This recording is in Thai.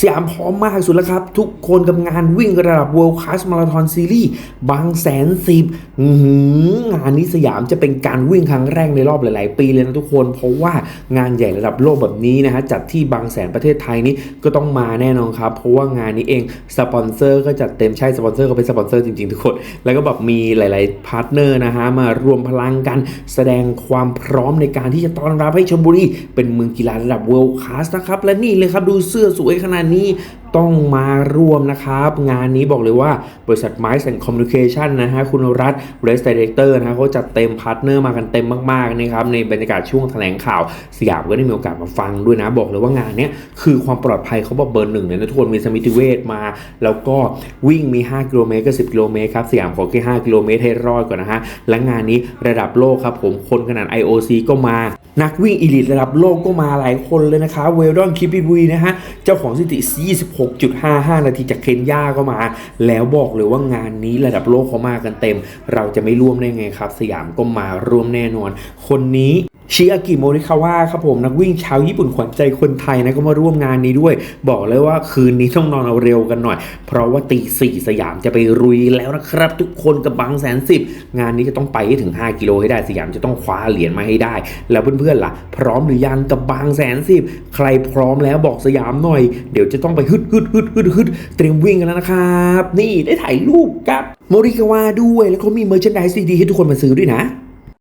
สยามพร้อมมากสุดแล้วครับ ทุกคนกับงานวิ่งระดับ World Class Marathon Series บางแสนสิบหืองานนี้สยามจะเป็นการวิ่งครั้งแรกในรอบหลาย ๆ ปีเลยนะทุกคน เพราะว่างานใหญ่ระดับโลกแบบนี้นะฮะจัดที่บางแสนประเทศไทยนี้ก็ต้องมาแน่นอนครับ เพราะว่างานนี้เองสปอนเซอร์ก็จัดเต็มใช่สปอนเซอร์ก็เป็นสปอนเซอร์จริง ๆ ทุกคน แล้วก็แบบมีหลาย ๆ พาร์ทเนอร์นะฮะมารวมพลังกันแสดงความพร้อมในการที่จะต้อนรับให้ชลบุรีเป็นเมืองกีฬาระดับ World Class นะครับและนี่เลยครับดูเสื้อสวยขนาดนี้ต้องมาร่วมนะครับ งานนี้บอกเลยว่าบริษัท m i c e and Communication นะฮะคุณรัฐ Race Director นะฮะเขาจัดเต็มพาร์ทเนอร์มากันเต็มมากๆนะครับในบรรยากาศช่วงแถลงข่าว สยามก็ได้มีโอกาสมาฟังด้วยนะ บอกเลยว่างานนี้คือความปลอดภัยเขาบอกเบอร์หนึ่งเลยนะทุกคนมีสมิติเวชมา แล้วก็วิ่งมี 5 กิโลเมตรกับ10 กิโลเมตรครับ สยามขอแค่5กิโลเมตรให้รอดก่อนนะฮะและงานนี้ระดับโลกครับผมคนขนาด IOC ก็มา นักวิ่งอีลิตระดับโลกก็มาหลายคนเลยนะคะเวลดอนคิปปี้วีนะฮะเจ้าของสถิติ6.55 นาทีจากเคนยาก็มา แล้วบอกเลยว่างานนี้ระดับโลกเขามากันเต็ม เราจะไม่ร่วมได้ไงครับ สยามก็มาร่วมแน่นอน คนนี้ ชิอากิโมริคาวะครับผมนักวิ่งชาวญี่ปุ่นขวัญใจคนไทยนะก็มาร่วมงานนี้ด้วย บอกเลยว่าคืนนี้ต้องนอนเอาเร็วกันหน่อย เพราะว่าตีสี่สยามจะไปรุยแล้วนะครับ ทุกคนกับบางแสนสิบงานนี้จะต้องไปให้ถึง 5 กิโลให้ได้สยามจะต้องคว้าเหรียญมาให้ได้ แล้วเพื่อนๆล่ะ พร้อมหรือยังกับบางแสนสิบใครพร้อมแล้วบอกสยามหน่อย เดี๋ยวจะต้องไปฮึดฮึดฮึดฮึดฮึดเตรียมวิ่งกันแล้วนะครับ นี่ได้ถ่ายรูปกับโมริคาวะด้วยแล้วเขามีเมอร์ช n นด s ดีๆให้ทุกคนมาซื้อด้วยนะ